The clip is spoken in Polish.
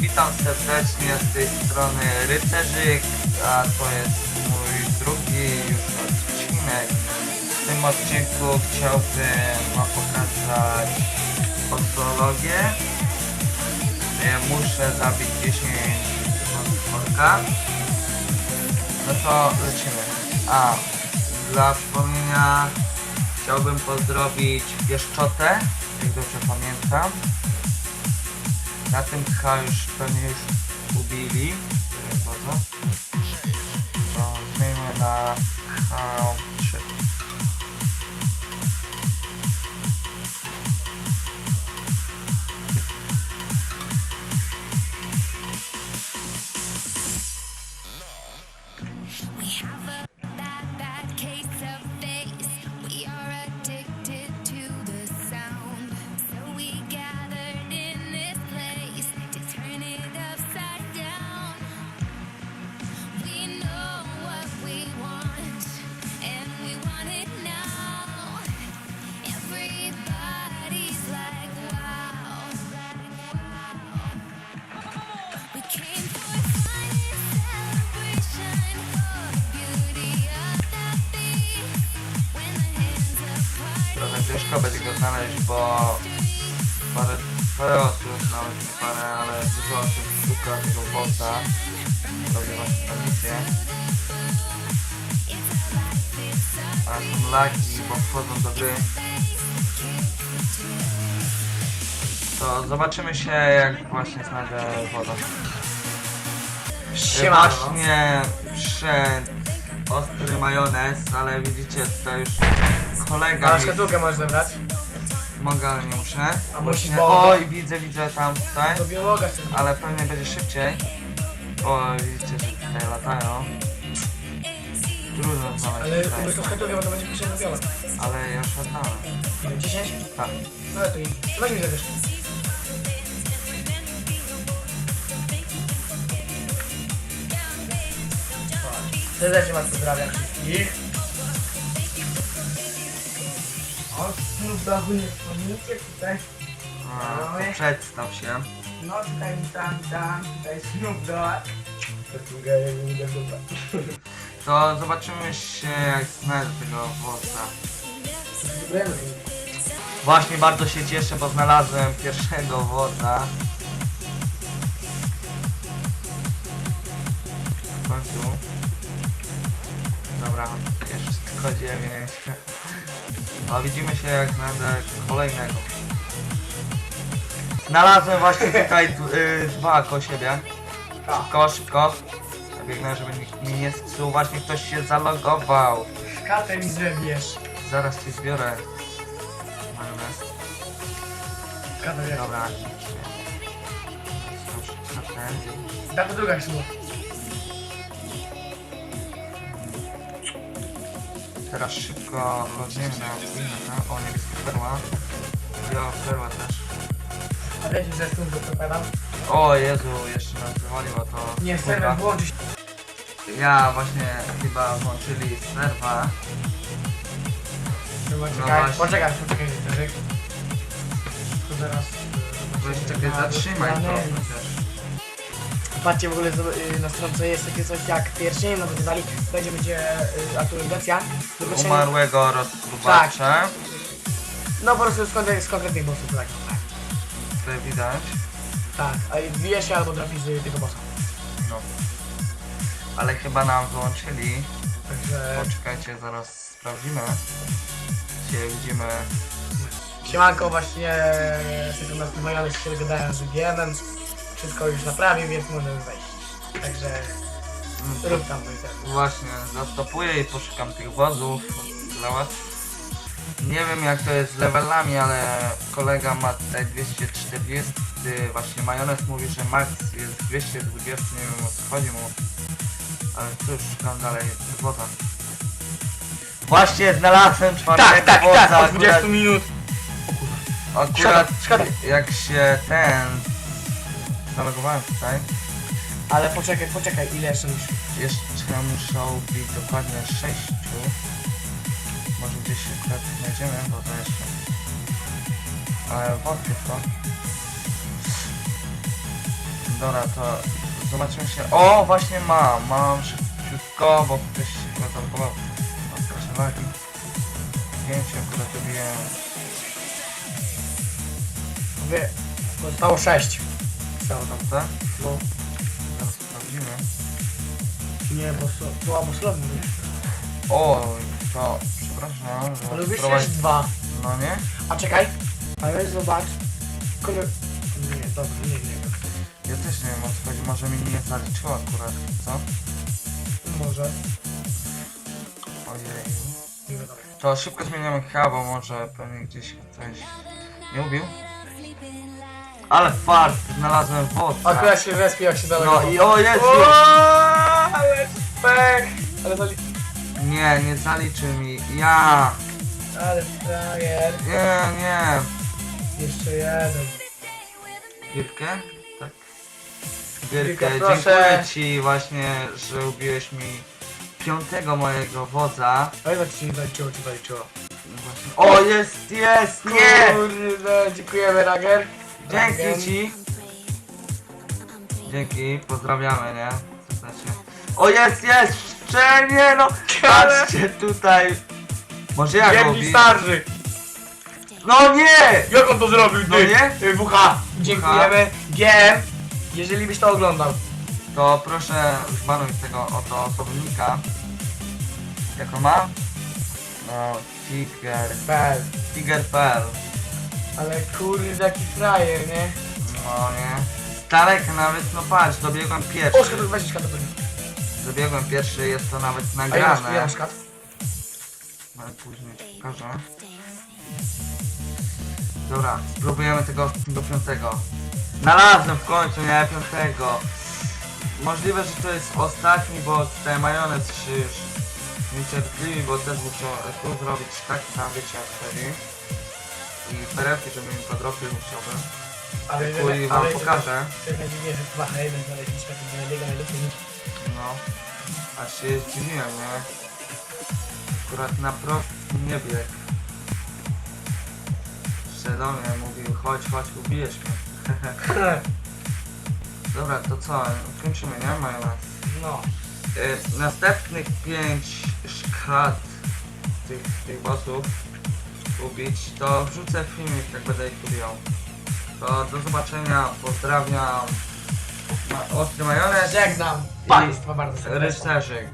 Witam serdecznie z tej strony Rycerzyk, a to jest mój drugi już odcinek. W tym odcinku chciałbym pokazać postologię. E, Muszę zabić 10 orka. No to lecimy. A, dla przypomnienia chciałbym pozdrowić Pieszczotę, jak dobrze pamiętam. Na tym H już pewnie już ubili. Dziękuję bardzo. To zmieńmy na H3. Ciężko będzie go znaleźć, bo parę, parę osób, nawet nie parę, ale dużo osób szuka tego bossa. Robię właśnie misję. A są lagi, bo wchodzą do gry. To zobaczymy się jak właśnie znajdę wodę. Siema. Właśnie wszedł ostry majonez, ale widzicie tutaj już kolega A mi szkatułkę możesz zebrać? mogę, ale nie muszę. A musisz Właśnie- bo- Oj, widzę, widzę tam tutaj, Do biologa się ale pewnie będzie szybciej. O, widzicie, że tutaj latają. Trudno znaleźć Ale tutaj, tą szkatułkę, bo to będzie pisze na biolog. ale ja już oddałem. Ile? 10? Tak. No ale to i... To weź mi zabierz. Serdecznie was pozdrawiam wszystkich. Doggu nie wspomnijcie tutaj. A, to przedstaw się. No tutaj tam, tam, tutaj Snoop Dogg. To zobaczymy się jak znajdę tego wodza. Właśnie bardzo się cieszę, bo znalazłem pierwszego wodza. W końcu. Dobra, jeszcze tylko 9. A widzimy się jak znajdę kolejnego. Znalazłem właśnie tutaj y, dwa koło siebie. Szybko, szybko. Biegnę, żeby nikt mi nie zepsuł. Właśnie ktoś się zalogował. Szkatę mi zrewiesz. Zaraz ci zbiorę majonez. Szkatę wiesz. Dobra. Cóż, na ten. To druga szło. Teraz szybko rozmiemy na inne. O, niebieska perła. Biała perła też. A wiecie, że tu wypowiadam? O Jezu, jeszcze nas wywaliło to. Nie, kurwa. serwer włączy się. Ja właśnie chyba włączyli serwa. Trzeba No czekać. właśnie. Poczekaj, poczekaj, Rycerzyk. To zaraz... Weź czekaj, zatrzymaj to chociaż. Patrzcie w ogóle z- y, na stronce jest takie coś jak pierścień, no bo dodali, będzie, będzie y, aktualizacja. Umarłego rozprubacza. No po prostu z, z konkretnych bossów, tak. Tak, Tutaj widać. tak. a i wbije się albo trafi z tego bossa. No. Ale chyba nam wyłączyli. Także... Poczekajcie, zaraz sprawdzimy. Dzisiaj widzimy. Siemanko właśnie, z tego nas majonez się gadałem z GM-em. Wszystko już naprawił, więc możemy wejść. Także rób tam mój ten. Właśnie, zastopuję i poszukam tych wozów. Dla was. Nie wiem jak to jest z levelami, ale kolega ma tutaj 240. Właśnie majonez mówi, że max jest 220. Nie wiem o co chodzi mu. Ale cóż, szukam dalej woda. Właśnie znalazłem czwartego Tak, tak, wodza. tak, od 20 akurat, minut. akurat Szkoda, szkoda. jak się ten... Zalogowałem tutaj. Ale poczekaj, poczekaj, ile jeszcze? Jeszcze muszą być dokładnie sześciu. Może gdzieś akurat znajdziemy, bo to jeszcze. Ale wątpię w to. Dobra, to zobaczymy się. O, właśnie mam, mam szybciutko, bo ktoś się zatankował. Mam straszne lagi. Zdjęcie akurat robiłem. Zostało 6. Tam. Tak? No. Zaraz sprawdzimy. Nie, bo so, słabo słownie. O, to przepraszam, że Lubisz też dwa. No nie? A czekaj. Ale zobacz. Kolor... Nie, dobra, nie, nie. Ja też nie wiem o co chodzi, może mi nie zaliczyło akurat, co? Może. Ojej. Nie wiadomo. To szybko zmieniamy H, bo może pewnie gdzieś ktoś nie ubił. Ale fart, znalazłem wodę. Akurat się respi jak się daleko. No i o Jezu! O, ale pech! Ale zali... Nie, nie zaliczy mi. Ja! Ale frajer. Nie, nie. Jeszcze jeden. Gierkę? Tak. Gierka, Gierkę, proszę. dziękuję ci właśnie, że ubiłeś mi piątego mojego wodza. Ale tak ci nie zaliczyło, ci zaliczyło. Właśnie. O, jest, jest, nie! Kurde, dziękujemy Rager. Dzięki ci. Dzięki, pozdrawiamy, nie? Serdecznie. O, jest, jest! Jeszcze nie, no! Patrzcie tutaj! Może ja go Dzięki ubiję? starszy. No nie! Jak on to zrobił, ty? No nie? Y, WH. Dziękujemy. GM. Jeżeli byś to oglądał. To proszę zbanuj tego oto osobnika. Jak on ma? No, Tiger. Bel. Tiger.pl Ale kurde, jaki frajer, nie? No nie. Daleka nawet, no patrz, dobiegłem pierwszy. szkoda, weź szkatę to Dobiegłem pierwszy, jest to nawet A ja masz, ja nagrane. masz szkat. Ale później ci pokażę. Dobra, spróbujemy tego, tego piątego. Znalazłem w końcu, nie? Piątego. Możliwe, że to jest ostatni, bo tutaj majonez się już niecierpliwi, bo też muszę tu zrobić tak sam, wiecie jak wtedy. I perełki, żeby mi podrobił musiałbym. Ale Chuj wam pokażę. To jest najdziwniejsze, że 2 1 znaleźliśmy, to będzie najbiega najlepiej niż... No. Aż się zdziwiłem, nie? Akurat na prost nie do mnie mówił, chodź, chodź, ubijesz mnie. Dobra, to co? Kończymy, nie? Majonez. No. Y, następnych pięć szkat tych, tych bossów ubić, to wrzucę filmik, jak będę ich ubijał. To do zobaczenia, pozdrawiam. Ma- Ostry majonez Żegnam Państwa bardzo serdecznie. rycerzyk.